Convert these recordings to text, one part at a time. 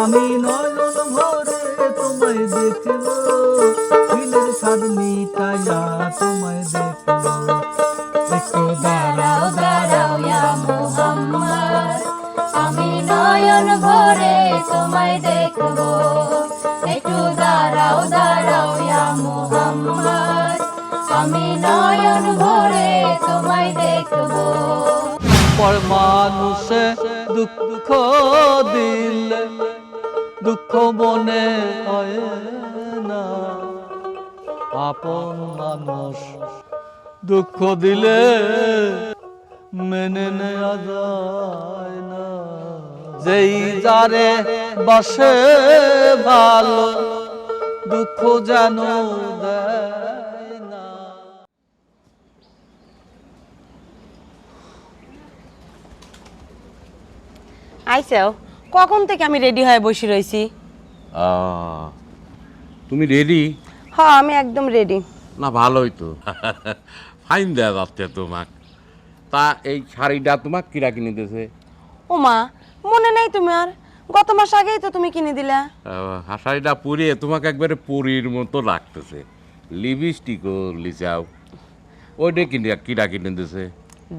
আমি নয়ন ভরে তোমায় দেখব আপন মানুষ। দুঃখ দিলে মেনে নেওয়া যায় না। যেই যারে বাসে ভালো দুঃখ যেন দেয় না। আইসাও কখন থেকে আমি রেডি হয়ে বসে রয়েছি আহ, তুমি রেডি? হ্যাঁ আমি একদম রেডি না ভালোই তো। ফাইন দেওয়া যাচ্ছে তোমাক। তা এই শাড়িটা তোমাক কিরা কিনে দিয়েছে? ওমা মনে নেই তোমার গত মাস আগেই তো তুমি কিনে দিলা। আহ, শাড়িটা পরিয়ে তোমাকে একবারে পরির মতো লাগতেছে। লিপস্টিকও লিচাও। ওইটা কিনে কিরা কিনে দিয়েছে?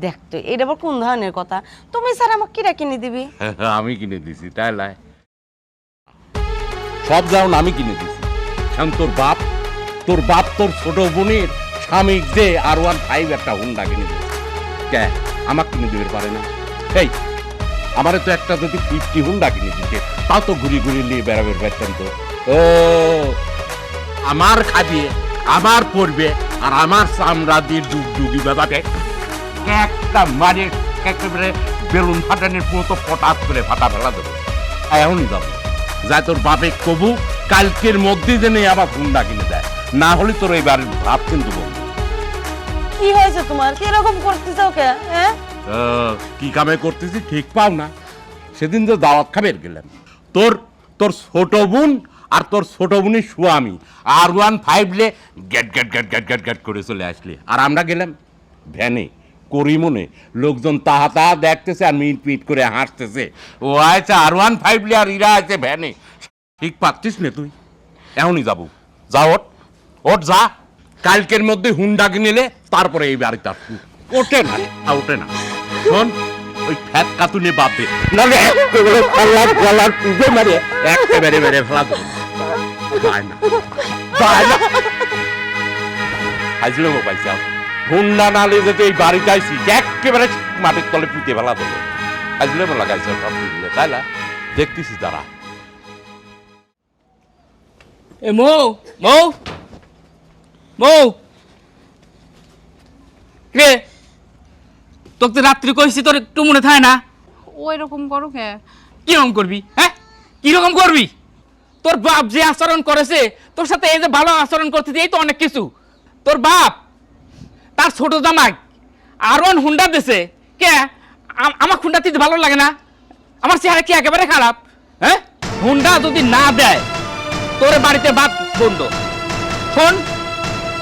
দেখতো এটা আবার কোন ধরনের কথা? তুমি স্যার আমাকে কিরা কিনে দিবি? আমি কিনে দিছি তাই লাই। সব যাও আমি কিনে দিছি। এখন তোর বাপ তোর বাপ, তোর ছোট বোনের স্বামীক যে আর ওয়ান ফাইভ একটা হুন্ডা কিনে দিছে কে? আমার কিনে দিতে পারে না। এই আমারে তো একটা যদি ফিফটি হুন্ডা কিনে দিতে, তাও তো ঘুরি ঘুরি নিয়ে বেড়াবের পারতাম তো। ও, আমার খাবিয়ে আমার পড়বে, আর আমার চামড়া দিয়ে ডুব ডুবি একটা মানে একেবারে বেলুন ফাটানোর মতো পটাত করে ফাটা ফেলা দেবো। এখনই যাব। যাই তোর বাপে কবু, কালকের মধ্যে যেন আবার হুন্ডা কিনে দেয়। না হলে তোর এই বাড়ির ভাব কিন্তু বন্ধ কি হয়েছে তোমার? কীরকম করতেছো ওকে হ্যাঁ? কি কামে করতেছি ঠিক পাও না। সেদিন তো দাওয়াত খাবের গেলাম। তোর তোর ছোট বোন আর তোর ছোট বোনের স্বামী আর ওয়ান ফাইভ লে গ্যাট গ্যাট গ্যাট গ্যাট গ্যাট গ্যাট করে চলে আসলে। আর আমরা গেলাম ভ্যানে করিমনে। লোকজন তাহা তাহা দেখতেছে আর মিট পিট করে হাসতেছে। ও আছে আর ওয়ান ফাইভ লে আর ইরা আছে ভ্যানে। ঠিক পাচ্ছিস না তুই? এমনই যাব। যা ওট যা। কালকের মধ্যে হুন্ডা কিনেলে তারপরে এই বাড়িতে আসব। ওঠে না আ, ওঠে না। শোন ওই ফ্যাট কাতুনে বাদ দে। নাহলে একেবারে গলার গলার পুজো মেরে একেবারে মেরে ফেলা দেবো। যায় না। যায় না। হাজির হব পাইছাও হুন্ডা নালে যেতে এই বাড়িতে আইসি একেবারে মাটির তলে পুঁতে ফেলা দেবো। হাজির হব লাগাইছে সব বুঝলে তাই না? দেখতেছি তারা এ মৌ মৌ। মৌ রে তোকে তো রাত্রি কইছি তোর একটু মনে থাকে না? ওই রকম করো কে? কীরকম করবি হ্যাঁ? কীরকম করবি? তোর বাপ যে আচরণ করেছে তোর সাথে এই যে ভালো আচরণ করতেছে এই তো অনেক কিছু। তোর বাপ তার ছোট জামাই আরন হুন্ডা দিছে। কে? আম- আমার হুন্ডা দিতে ভালো লাগে না। আমার চেহারা কি একেবারে খারাপ? হ্যাঁ? হুন্ডা যদি না দেয় তোর বাড়িতে বাদ বন্ধ। শোন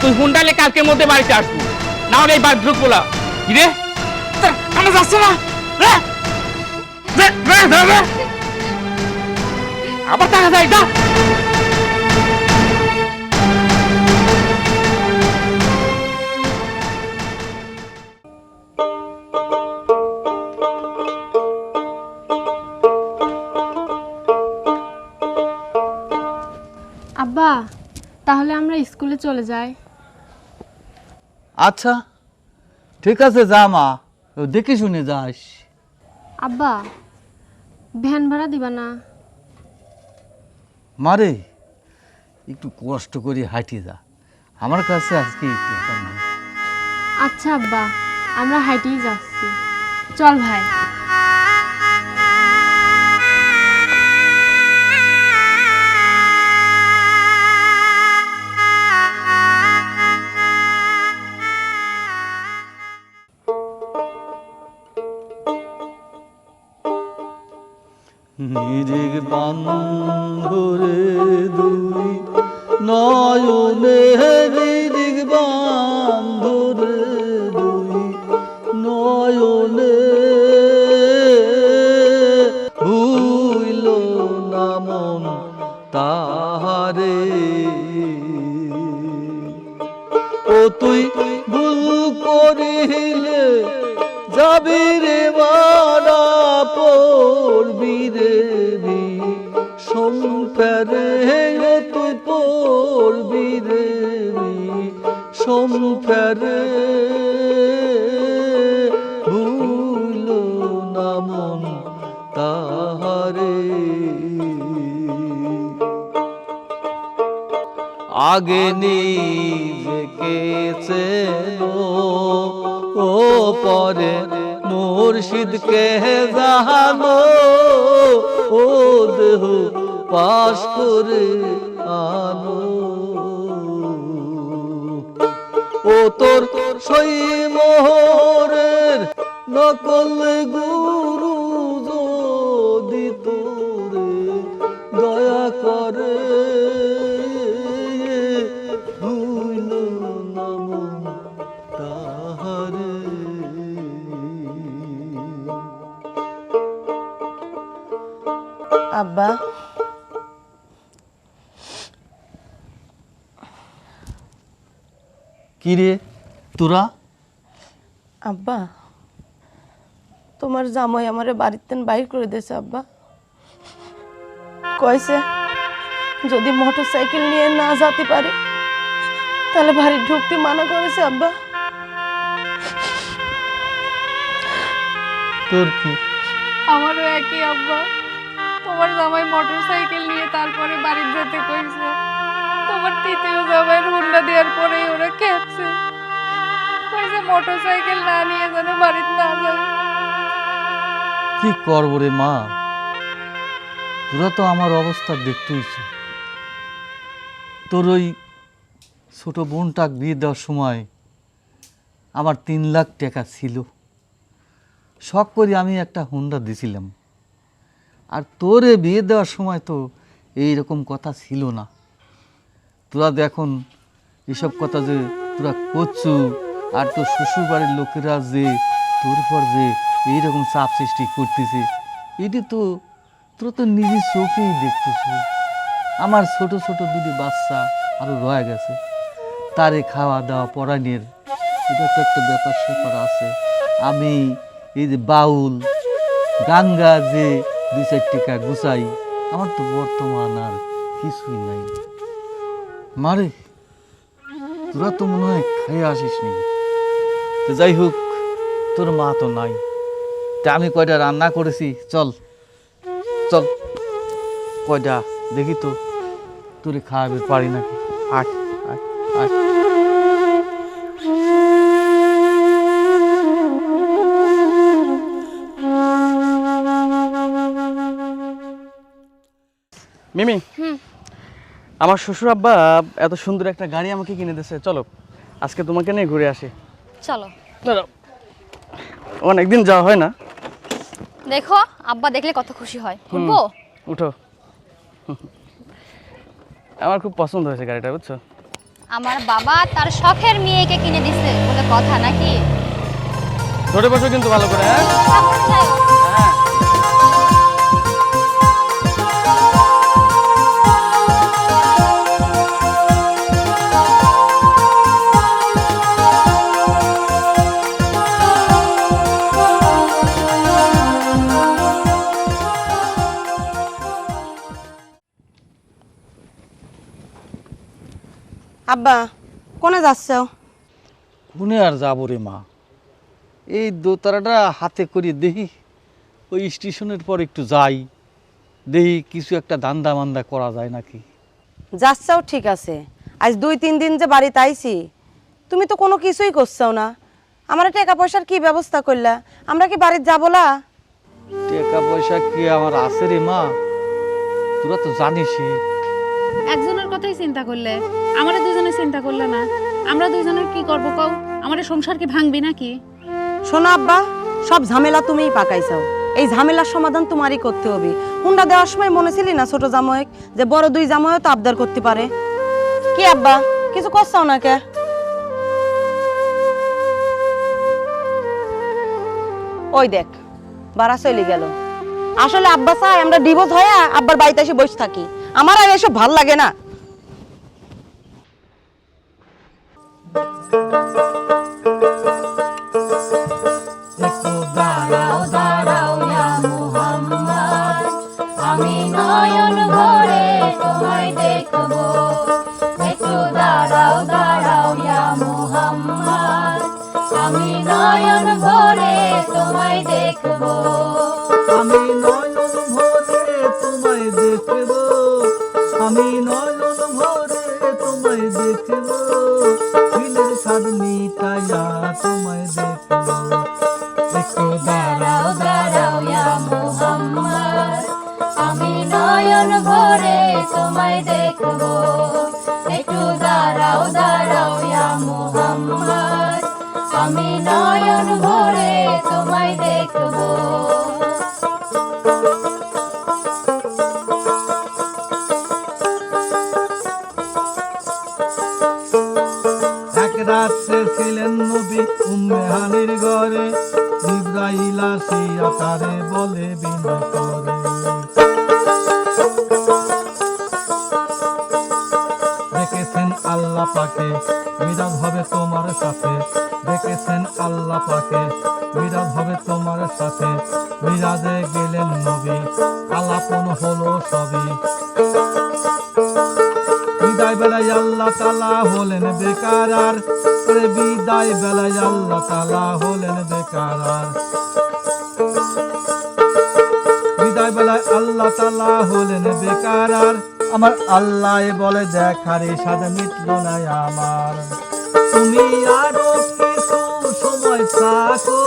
তুই হুন্ডালে কালকের মধ্যে বাড়িতে আসব। না হলে এই বাড়ি ঢুকবো না। কি রে? কানে যাচ্ছে না। আবার টাকা যায় যা! আব্বা তাহলে আমরা স্কুলে চলে যাই। আচ্ছা ঠিক আছে যা মা দেখে শুনে যাস। আব্বা ভ্যান ভাড়া দিবা না? মারে একটু কষ্ট করে হাঁটি যা। আমার কাছে আজকে একটু আচ্ছা আব্বা আমরা হাঁটিয়ে যাচ্ছি। চল ভাই। নিরিগ বান্ধরে আগে নিজেকে চেনো, ও পরে মুর্শিদকে জানো, ও দেহ পাশ করে আনো। ও তোর সই মোহরের নকল গুরু আব্বা। কি রে? তোরা? আব্বা তোমার জামাই আমারে বাড়িতে বাইর করে দিয়েছে আব্বা। কইছে যদি মোটর সাইকেল নিয়ে না যেতে পারে তাহলে বাড়ি ঢুকতে মানা করেছে আব্বা। তোর কি? আমারও একই আব্বা। তোমার জামাই মোটর সাইকেল নিয়ে তারপরে বাড়ি যেতে কইছে। তোমার তৃতীয় জামাইয়ের হুন্ডা দেওয়ার পরেই ওরা খেপছে। কইছে মোটর সাইকেল না নিয়ে যেন বাড়িতে না যায় কি করব রে মা? তোরা তো আমার অবস্থা দেখতেইছ তোর ওই ছোট বোনটাক বিয়ে দেওয়ার সময় আমার তিন লাখ টাকা ছিল। শখ করে আমি একটা হুন্ডা দিছিলাম। আর তোরে বিয়ে দেওয়ার সময় তো এই রকম কথা ছিল না। তোরা এখন এসব কথা যে তোরা করছু, আর তোর শ্বশুর বাড়ির লোকেরা যে তোর পর যে এইরকম চাপ সৃষ্টি করতেছে, এটি তো তোরা তো নিজের চোখেই দেখতেছ। আমার ছোট ছোট দুটি বাচ্চা আরও রয়ে গেছে। তারে খাওয়া দাওয়া পড়ানির এটা তো একটা ব্যাপার স্যাপার আছে। আমি এই যে বাউল, গাঙ্গা যে দুই চার টাকা গুছাই। আমার তো বর্তমান আর কিছুই নাই। মারে, তোরা তো মনে হয় খেয়ে আসিস নি। তো যাই হোক, তোর মা তো নাই। তা আমি কয়টা রান্না করেছি, চল। চল, কয়টা দেখি তো, তোরে খাওয়াবে পারি নাকি? আয় মিমি আমার শ্বশুর আব্বা এত সুন্দর একটা গাড়ি আমাকে কিনে দিয়েছে চলো আজকে তোমাকে নিয়ে ঘুরে আসি। চলো। অনেকদিন যাওয়া হয় না। দেখো আব্বা দেখলে কত খুশি হয়। উঠবো? উঠো। আমার খুব পছন্দ হয়েছে গাড়িটা বুঝছ? আমার বাবা তার শখের মেয়েকে কিনে দিছে বলে কথা নাকি? ধরে বসো কিন্তু ভালো করে হ্যাঁ? আব্বা কোনে যাচ্ছ কোনে আর যাব রে মা? এই দোতারাটা হাতে করে দেখি ওই স্টেশনের পর একটু যাই দেখি কিছু একটা দান্দা মান্দা করা যায় নাকি। যাচ্ছাও ঠিক আছে। আজ দুই তিন দিন যে বাড়িতে আইছি তুমি তো কোনো কিছুই করছাও না। আমার টাকা পয়সার কি ব্যবস্থা করলা? আমরা কি বাড়িতে যাব না টাকা পয়সা কি আমার আছে রে মা? তোরা তো জানিসই। একজনের কথাই চিন্তা করলে? আমরা দুজনে চিন্তা করলে না। আমরা দুজনের কি করব কও? আমাদের সংসার কি ভাঙবি নাকি? শোনো আব্বা, সব ঝামেলা তুমিই পাকাইছাও। এই ঝামেলার সমাধান তোমারই করতে হবে। হুন্ডা দেওয়ার সময় মনে ছিলি না ছোট জামাইক, যে বড় দুই জামাইও তো আবদার করতে পারে? কি আব্বা, কিছু করছ না কে? ওই দেখ, বাড়া চলে গেল। আসলে আব্বা চাই আমরা ডিভোর্স হয়ে আব্বার বাড়িতে এসে বসে থাকি। আমার আর এসব ভালো লাগে না। আমি নয়ন ভরে তোমায় দেখব। ছিলেন নবী ঘরে জিব্রাইল আসিয়া তারে বলে বিনয় পাকে মিরাজ হবে তোমার সাথে। দেখেছেন আল্লাহ পাকে মিরাজ হবে তোমার সাথে। মিরাজে গেলেন নবী, আলাপন হলো সবই। বিদায় বেলায় আল্লাহ তালা হলেন বেকার আর বিদায় বেলায় আল্লাহ তালা হলেন বেকার আর। বিদায় বেলায় আল্লাহ তালা হলেন বেকার আর আমার আল্লাহ বলে দেখারে সাদা মিটল না আমার। তুমি আরও কিছু সময় থাকো,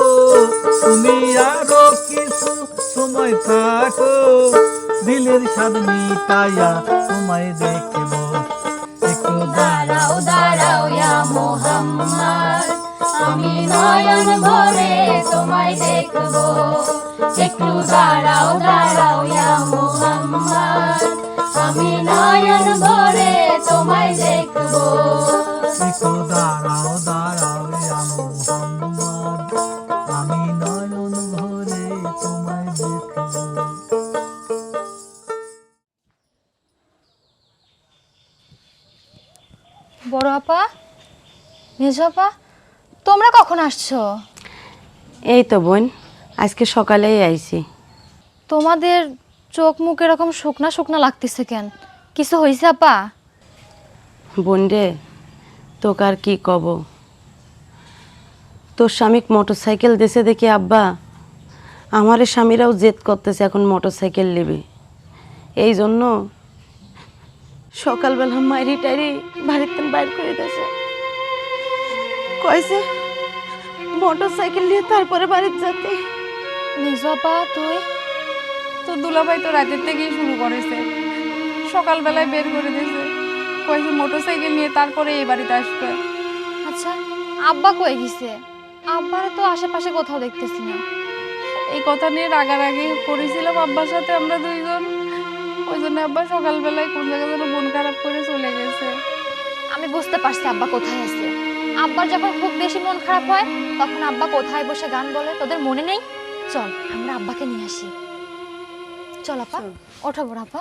তুমি আরও কিছু সময় থাকো, দিলের স্বাদ মিটাইয়া তোমায় দেখব। একটু দাঁড়াও দাঁড়াও ইয়া মুহাম্মদ, আমি নয়ন ভরে তোমায় দেখব। একটু দাঁড়াও দাঁড়াও ভরে তোমায় দেখব একটু দাঁড়াও দাঁড়াও মুহাম্মদ আমি নয়ন ভরে তোমায় দেখব বড় আপা মেজ আপা তোমরা কখন আসছো? এই তো বোন আজকে সকালেই আইছি। তোমাদের চোখ মুখ এরকম শুকনা শুকনা লাগতেছে কেন? কিছু হয়েছে আপা? বোন রে তোকে আর কি কব? তোর স্বামীক মোটর সাইকেল দেশে দেখি আব্বা। আমারে স্বামীরাও জেদ করতেছে এখন মোটর সাইকেল নেবে। এই জন্য সকালবেলা মাইরি টাইরি বাড়িতে বাইর করে দিয়েছে। কয়েছে মোটর সাইকেল নিয়ে তারপরে বাড়িতে যেতে। মেজ আপা তুই? তো দুলাভাই তো রাতের থেকেই শুরু করেছে। সকালবেলায় বের করে দিয়েছে। কয়েছে মোটরসাইকেল নিয়ে তারপরে এই বাড়িতে আসবে। আচ্ছা আব্বা কয়ে গেছে। আব্বার তো আশেপাশে কোথাও দেখতেছি না। এই কথা নিয়ে রাগারাগি করেছিলাম আব্বার সাথে আমরা দুইজন। ওই জন্য আব্বা সকালবেলায় কোন জায়গায় যেন মন খারাপ করে চলে গেছে। আমি বুঝতে পারছি আব্বা কোথায় আছে। আব্বার যখন খুব বেশি মন খারাপ হয় তখন আব্বা কোথায় বসে গান বলে তোদের মনে নেই? চল আমরা আব্বাকে নিয়ে আসি। চল আপা ওঠো বড় আপা।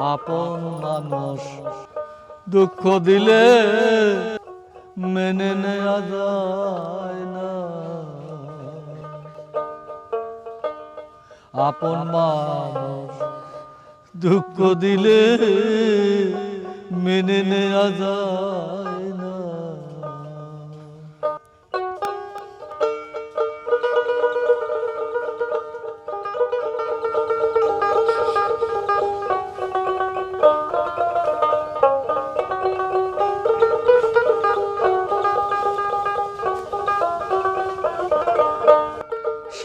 আপন মানুষ। দুঃখ দিলে মেনে নেয়া যায় না। আপন মানুষ, দুঃখ দিলে মেনে নেয়া যায়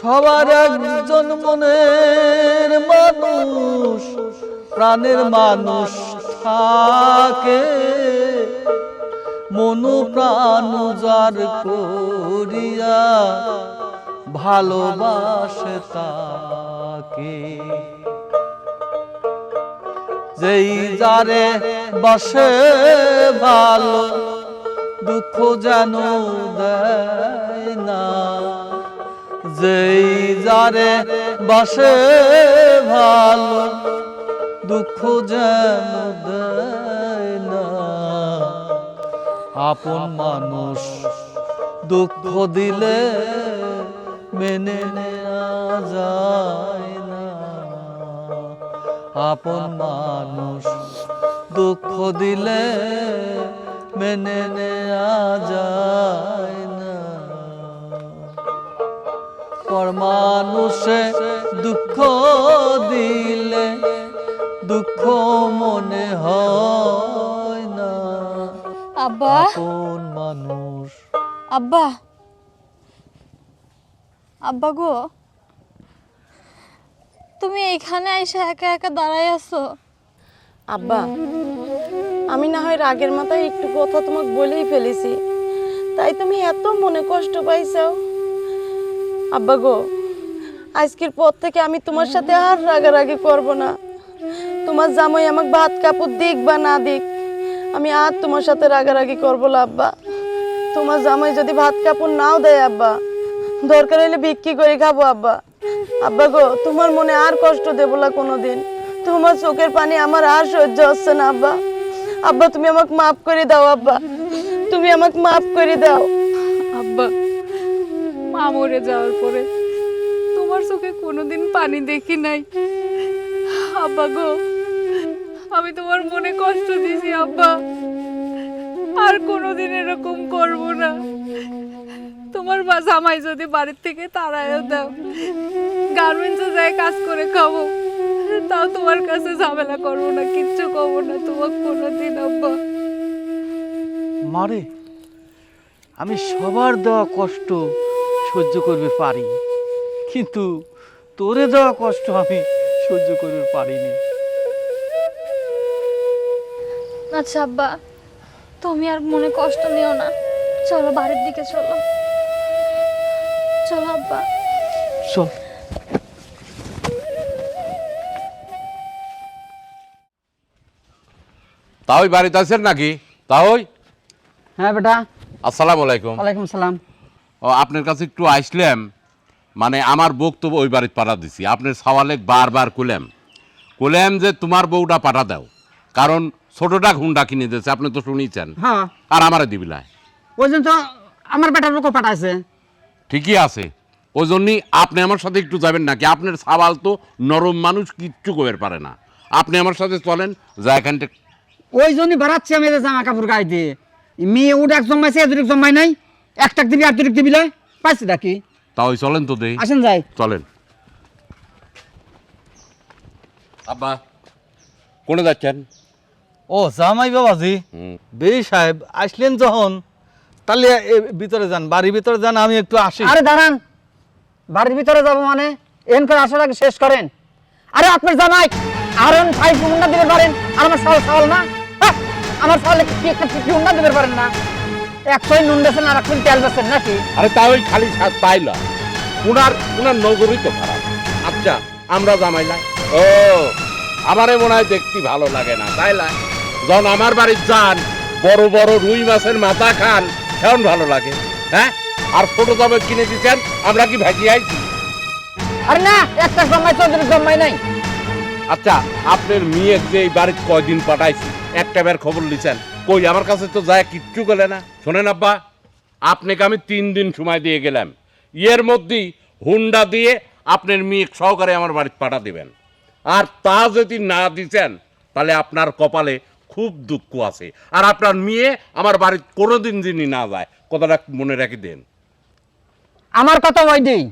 সবার একজন মনের মানুষ, প্রাণের মানুষ থাকে। মনু প্রাণ যার করিয়া ভালোবাসে তাকে। যেই যারে বসে ভালো, দুঃখ যেন দেয় না। যেই যারে বসে ভালো, দুঃখ যেন না। আপন মানুষ দুঃখ দিলে মেনে নেওয়া যায় না। আপন মানুষ দুঃখ দিলে মেনে নেওয়া যায় না। পর মানুষে দুঃখ দিলে দুঃখ মনে হয় না। আব্বা। আপন মানুষ। আব্বা। আব্বা গো তুমি এখানে এসে একা একা দাঁড়াই আছো? আব্বা আমি না হয় রাগের মাথায় একটু কথা তোমাকে বলেই ফেলেছি। তাই তুমি এত মনে কষ্ট পাইছো আব্বা গো, আজকের পর থেকে আমি তোমার সাথে আর রাগারাগি করব না। তোমার জামাই আমাকে ভাত কাপড় দিক বা না দিক, আমি আর তোমার সাথে রাগারাগি করব না আব্বা। তোমার জামাই যদি ভাত কাপড় নাও দেয় আব্বা, দরকার হলে বিক্রি করে খাব আব্বা। আব্বা গো, তোমার মনে আর কষ্ট দেবো না কোনোদিন। তোমার চোখের পানি আমার আর সহ্য হচ্ছে না আব্বা। আব্বা, তুমি আমাকে মাফ করে দাও আব্বা। তুমি আমাকে মাফ করে দাও। আব্বা মা মরে যাওয়ার পরে তোমার চোখে কোনোদিন পানি দেখি নাই। আব্বা গো, আমি তোমার মনে কষ্ট দিছি আব্বা। আর কোনোদিন এরকম করব না। তোমার বা জামাই যদি বাড়ির থেকে তাড়াইও দাও গার্মেন্টসে যায় কাজ করে খাব, তাও তোমার কাছে ঝামেলা করব না, কিচ্ছু করব না তোমার কোনোদিন, আব্বা। মারে আমি সবার দেওয়া কষ্ট সহ্য করবে পারি। কিন্তু তোরে দেওয়া কষ্ট আমি সহ্য করবে পারিনি। আচ্ছা আব্বা তুমি আর মনে কষ্ট নিও না। চলো বাড়ির দিকে চলো। চলো আব্বা। চল। তাহলে বাড়িতে আছেন নাকি? তাহলে হ্যাঁ বেটা। আসসালামু আলাইকুম। ওয়ালাইকুম সালাম আপনার কাছে একটু আসলাম। মানে আমার বক্তব্য ওই বাড়িতে পাঠা দিছি। আপনার সওয়ালে বারবার কুলেম কুলেম যে তোমার বউটা পাঠা দাও। কারণ ছোটটা হুন্ডা কিনে দিয়েছে আপনি তো শুনেছেন। হ্যাঁ। আর আমারে দিবিলায় ওই জন্য তো আমার বেটার লোক পাঠাইছে। ঠিকই আছে। ওই জন্যই আপনি আমার সাথে একটু যাবেন নাকি? আপনার সাবাল তো নরম মানুষ কিচ্ছু করতে পারে না। আপনি আমার সাথে চলেন যা এখান থেকে ওই জন্যই বাড়াচ্ছি আমি এদের জামা কাপড় গায়ে দিয়ে। মেয়ে উঠ এক জমাইছে এদুরিক জমাই নাই। একটাক দিবি লয় পাইছি নাকি? তাই চলেন তো দেই। আসেন যাই। চলেন। আব্বা কোনে যাচ্ছেন? ও জামাই বাবাজি। বেই সাহেব আসলেন যখন তাহলে ভিতরে যান বাড়ির ভিতরে যান আমি একটু আসি। আরে দাঁড়ান বাড়ির ভিতরে যাব মানে? এন করে আসার আগে শেষ করেন। আরে আপনার জামাই আর এন ফাইভ হুন্ডা দিতে পারেন আর আমার সওয়াল সওয়াল না? হ্যাঁ, আমার সওয়ালে কি একটা হুন্ডা দিতে পারেন না? একশোই নুন বেছেন আর একশোই তেল বেছেন নাকি? আরে তা ওই খালি সাত পাইল উনার উনার নজরই তো খারাপ। আচ্ছা আমরা জামাইলা। ও আমারে মনে হয় দেখতে ভালো লাগে না তাই না? যখন আমার বাড়ির যান বড় বড় রুই মাছের মাথা খান কেমন ভালো লাগে। হ্যাঁ? আর ছোট দামে কিনে দিচ্ছেন আমরা কি ভাজি আইছি? আরে না একটা জমাই চৌধুরী জমাই নাই। আচ্ছা আপনার মেয়ে যে এই বাড়িতে কয়দিন পাঠাইছি একটা বার খবর লিছেন কই, আমার কাছে তো যায়, কিচ্ছু গেলে না। শোনেন আব্বা, আপনাকে আমি তিন দিন সময় দিয়ে গেলাম। ইয়ের মধ্যেই হুন্ডা দিয়ে আপনার মেয়ে সহকারে আমার বাড়িতে পাঠা দিবেন। আর তা যদি না দিছেন তাহলে আপনার কপালে খুব দুঃখ আছে। আর আপনার মেয়ে আমার বাড়িতে কোনোদিন যিনি না যায়, কথাটা মনে রেখে দেন। আমার কথা ওই দিই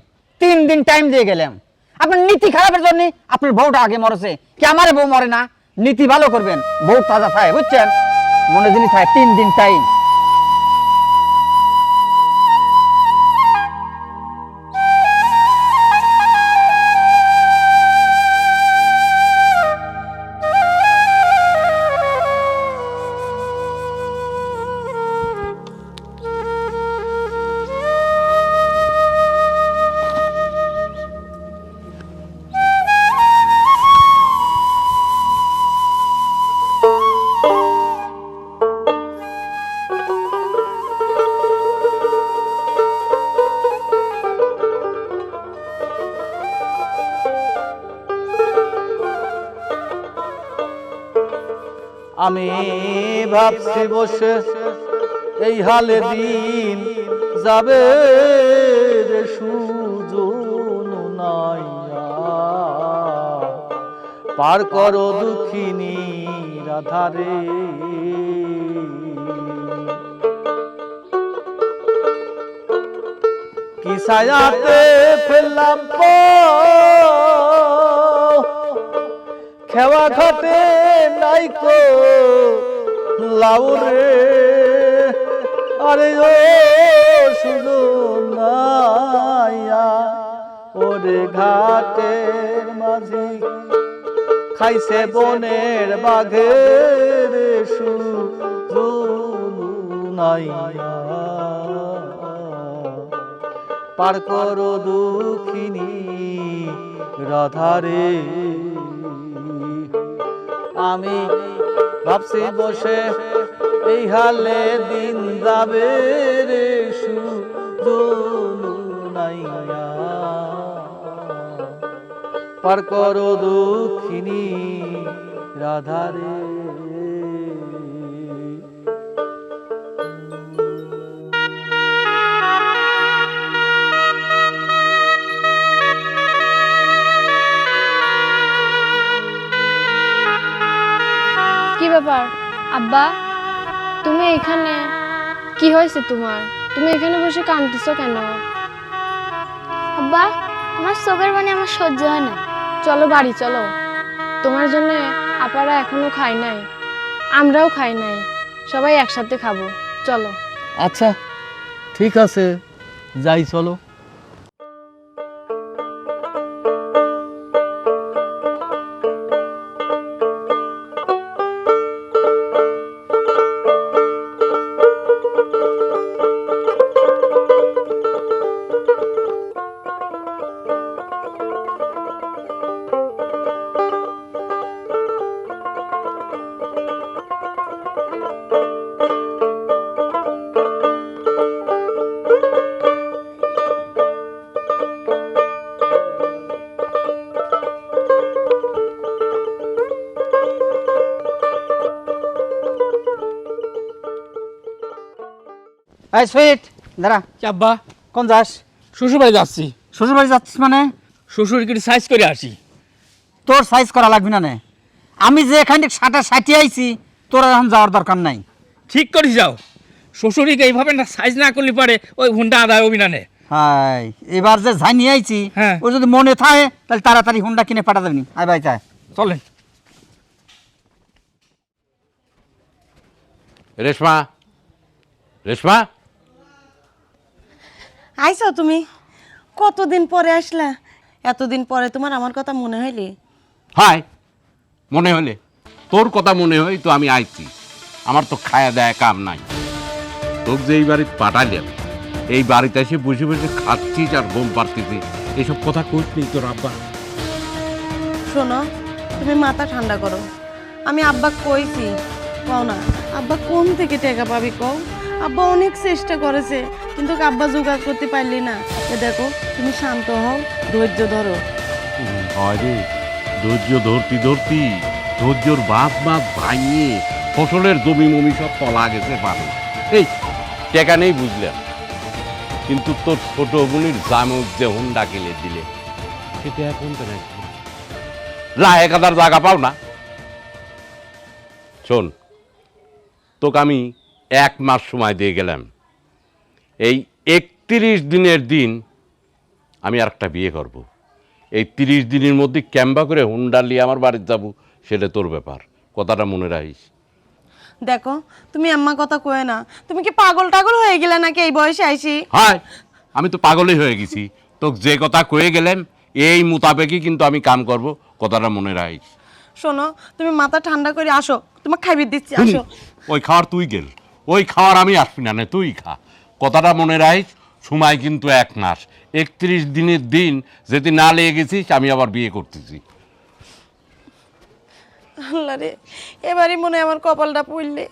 তিন দিন টাইম দিয়ে গেলাম। আপনার নীতি খারাপের জন্য আপনার বউটা আগে মরেছে, কি আমার বউ মরে না? নীতি ভালো করবেন, বউ তাজা থাকে বুঝছেন? মনে জিনিস থাকে তিন দিন টাইম আমি ভাবছি বসে এই হালে দিন যাবে রে পার করো দুঃখিনী রাধারে। কি সায়াতে ফেললাম পো খেওয়া ঘাটে নাইকো লাউরে। আরে ও শুধু নাইয়া ওরে ঘাটের মাঝি খাইছে বনের বাঘের শুধু নাইয়া পার করো দুঃখিনী, রাধারে আমি ভাবছি বসে এই হালে দিন যাবে রে নাইয়া। পার করো দুঃখিনী রাধারে। ব্যাপার? আব্বা তুমি এখানে কি হয়েছে তোমার? তুমি এখানে বসে কাঁদতেছো কেন? আব্বা তোমার চোখের পানি আমার সহ্য হয় না। চলো বাড়ি চলো। তোমার জন্য আপারা এখনও খাই নাই। আমরাও খাই নাই। সবাই একসাথে খাব। চলো। আচ্ছা ঠিক আছে। যাই চলো। এই সুইট দাঁড়া। কি আব্বা? কোন যাস? শ্বশুর বাড়ি যাচ্ছি। শ্বশুর বাড়ি যাচ্ছিস মানে? শ্বশুর কি সাইজ করে আসি। তোর সাইজ করা লাগবে না নে। আমি যে এখানে সাটা সাটি আইছি তোর এখন যাওয়ার দরকার নাই। ঠিক করে যাও। শ্বশুরিকে এইভাবে না সাইজ না করলে পারে ওই হুন্ডা আদায় অভিনানে হাই এবার যে জানি আইছি হ্যাঁ। ও যদি মনে থাকে তাহলে তাড়াতাড়ি হুন্ডা কিনে পাঠা দেবনি। আয় ভাই চায় চলেন। রেশমা? রেশমা? আইছো তুমি? কতদিন পরে আসলা? এতদিন পরে তোমার আমার কথা মনে হইলে? হাই মনে হলে তোর কথা মনে হয় তো আমি আইছি। আমার তো খায়া দেয় কাম নাই। তোকে যে এই বাড়ি পাঠাইলাম এই বাড়িতে এসে বসে বসে খাচ্ছিস আর ঘুম পাড়তেছিস। এসব কথা কইস নেই তোর আব্বা। শোনো তুমি মাথা ঠান্ডা করো। আমি আব্বা কইছি কও না আব্বা কোন থেকে টাকা পাবি কও? আব্বা অনেক চেষ্টা করেছে, কিন্তু আব্বা জোগাড় করতে পারলি না। এ দেখো, তুমি শান্ত হও, ধৈর্য ধরো। ধৈর্য ধরতি ধরতি, ধৈর্যর বাপ বাপ ভাঙিয়ে ফসলের জমি মমি সব তলা গেছে পারে এই, টেকা নেই বুঝলাম। কিন্তু তোর ছোট বোনের জামুক যে হুন্ডা কিনে দিলে, সেটা এখন তো নাকি লাহে কাদার জায়গা পাও না। শোন, তোকে আমি এক মাস সময় দিয়ে গেলাম। এই একত্রিশ দিনের দিন আমি আর একটা বিয়ে করব। এই তিরিশ দিনের মধ্যে ক্যাম্বা করে হুন্ডা নিয়ে আমার বাড়িতে যাব সেটা তোর ব্যাপার। কথাটা মনে রাখিস। দেখো তুমি আম্মা কথা কয়ে না। তুমি কি পাগল টাগল হয়ে গেলে নাকি এই বয়সে আইসি? হায় আমি তো পাগলই হয়ে গেছি। তো যে কথা কয়ে গেলেন এই মোতাবেকই কিন্তু আমি কাম করব কথাটা মনে রাখিস। শোনো তুমি মাথা ঠান্ডা করে আসো। তোমার খাইবে দিচ্ছি আসো। ওই খাওয়ার তুই গেল। ওই খাওয়ার আমি আসবি না নে তুই খা। কথাটা মনে রাখিস সময় কিন্তু এক মাস। একত্রিশ দিনের দিন যদি না লেগে গেছিস আমি আবার বিয়ে করতেছি। আল্লাহ রে এবারই মনে হয় আমার কপালটা পড়লে।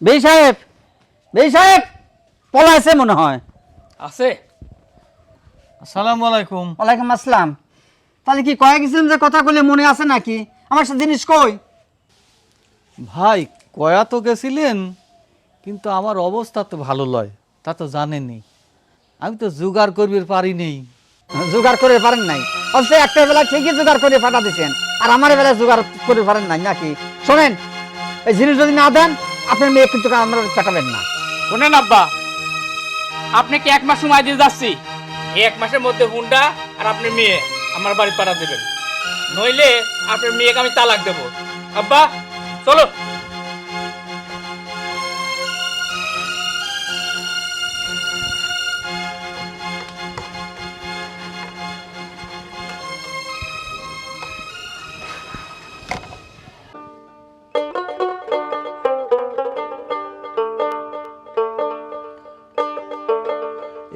বেই সাহেব বেই সাহেব পলাইছে মনে হয়। আছে। আসসালামু আলাইকুম। ওয়ালাইকুম আসসালাম। তাহলে কি কয়ে গেছিলাম যে কথা বলে মনে আছে নাকি? আমার সাথে জিনিস কই? ভাই কয়া তো গেছিলেন কিন্তু আমার অবস্থা তো ভালো লয় তা তো জানেনি আমি তো জোগাড় করবির পারি নেই। জোগাড় করে পারেন নাই। অবশ্য একটা বেলা ঠিকই জোগাড় করে পাঠা দিচ্ছেন আর আমার বেলা জোগাড় করে পারেন নাই নাকি? শোনেন এই জিনিস যদি না দেন আপনার মেয়ে কিন্তু আমরা পেটাবেন না। শোনেন আব্বা আপনাকে এক মাস সময় দিয়ে যাচ্ছি? এই এক মাসের মধ্যে হুন্ডা আর আপনার মেয়ে আমার বাড়ি পাঠা দেবেন। নইলে আপনার মেয়েকে আমি তালাক দেবো। আব্বা চলো।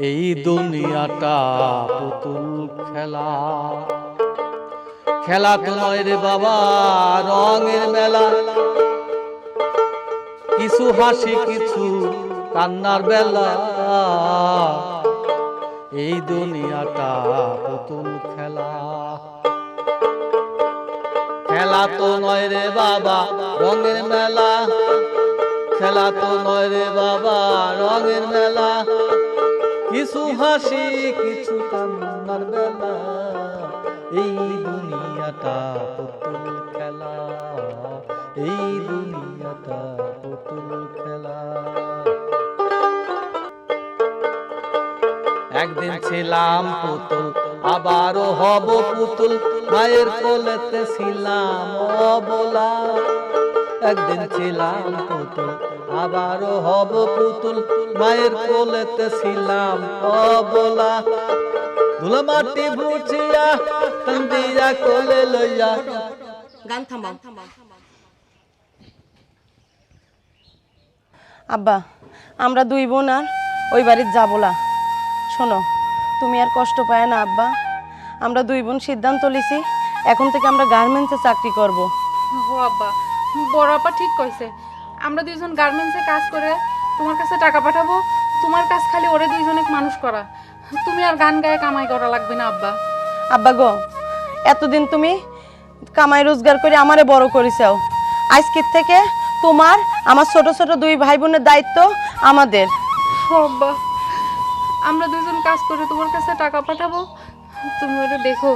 এই দুনিয়াটা পুতুল খেলা। খেলা তো নয় রে বাবা, রঙের মেলা। কিছু হাসি, কিছু কান্নার বেলা। এই দুনিয়াটা পুতুল খেলা। খেলা তো নয় রে বাবা, রঙের মেলা। খেলা তো নয় রে বাবা, রঙের মেলা। কিছু হাসি, কিছু কান্নার বেলা। এই দুনিয়াটা পুতুল খেলা। এই দুনিয়াটা পুতুল খেলা। একদিন ছিলাম পুতুল, আবারও হব পুতুল। মায়ের কোলেতে ছিলাম অবলা। একদিন ছিলাম পুতুল, আবারও হব পুতুল। মায়ের কোলেতে ছিলাম অবলা। ধুলা মাটি ভুচিয়া তন্দিয়া কোলে লইয়া। গান থামাও। আব্বা আমরা দুই বোন আর ওই বাড়ির যাব না শোনো তুমি আর কষ্ট পায় না আব্বা। আমরা দুই বোন সিদ্ধান্ত লিছি এখন থেকে আমরা গার্মেন্টসে চাকরি করব। ও আব্বা বড় আপা ঠিক কইছে। আমরা দুইজন গার্মেন্টসে কাজ করে তোমার কাছে টাকা পাঠাবো তোমার কাজ খালি ওরে দুইজনে মানুষ করা। তুমি আর গান গায়ে কামাই করা লাগবে না আব্বা। আব্বা গো এতদিন তুমি কামাই রোজগার করে আমারে বড় করেছাও। আজকের থেকে তোমার আমার ছোট ছোট দুই ভাই বোনের দায়িত্ব আমাদের। ও আব্বা আমরা দুইজন কাজ করে তোমার কাছে টাকা পাঠাবো। তুমি ওরে দেখো।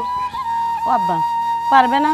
ও আব্বা পারবে না?